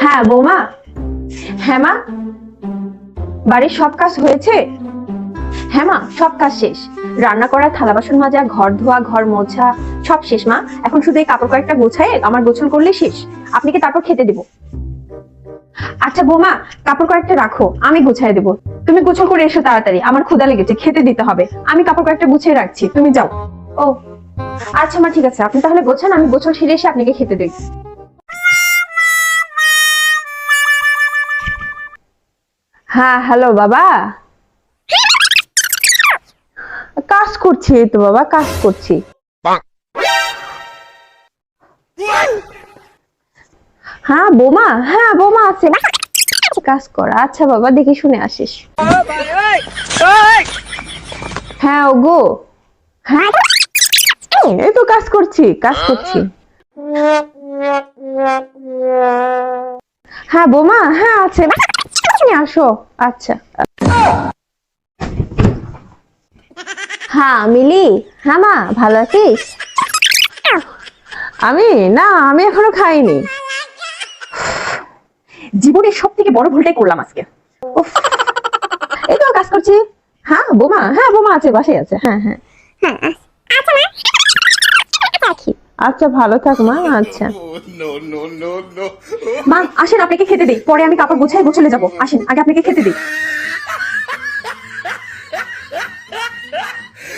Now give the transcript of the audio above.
হ্যাঁ বৌমা। হ্যাঁ মা। বাড়ির সব কাজ হয়েছে? হ্যাঁ মা, সব কাজ শেষ। রান্না করা থালা বাসন মাজা, ঘর ধোয়া, ঘর মোছা, সব শেষ, মা। এখন শুধু এই কাপড় কয়েকটা গোছায় আমার গোছল করলে শেষ। আপনি কি তারপর খেতে দেবো? আচ্ছা বৌমা, কাপড় কয়েকটা রাখো, আমি গুছাই দেবো। তুমি গোছল করে এসো তাড়াতাড়ি, আমার ক্ষুদা লেগেছে, খেতে দিতে হবে। আমি কাপড় কয়েকটা গুছিয়ে রাখছি, তুমি যাও। ও আচ্ছা মা, ঠিক আছে। আপনি তাহলে গোছান, আমি গোছল সেরে এসে আপনাকে খেতে দিই। হ্যাঁ হ্যালো বাবা। কাজ করছি তো বাবা, কাজ করছি। হ্যাঁ বোমা হ্যাঁ বোমা আছে। কাজ কর। আচ্ছা বাবা, দেখে শুনে আসিস। হ্যাঁ ওগো। হ্যাঁ এই তো কাজ করছি কাজ করছি। হ্যাঁ বোমা হ্যাঁ আছে। তুমি আসো। আচ্ছা। হ্যাঁ মিলি। হ্যাঁ মা ভালো আছিস? আমি? না আমি এখনও খাইনি। জীবনের সব থেকে বড় ভুলটাই করলাম আজকে। এই তো কাজ করছি। হ্যাঁ বোমা? হ্যাঁ বোমা আছে বাসায় আছে। হ্যাঁ হ্যাঁ। আচ্ছা ভালো থাক মা আচ্ছা. মা আসেন আপনাকে খেতে দিই। পরে আমি কাপড় গুছাই গুছলে যাব। আসেন আগে আপনাকে খেতে দিই।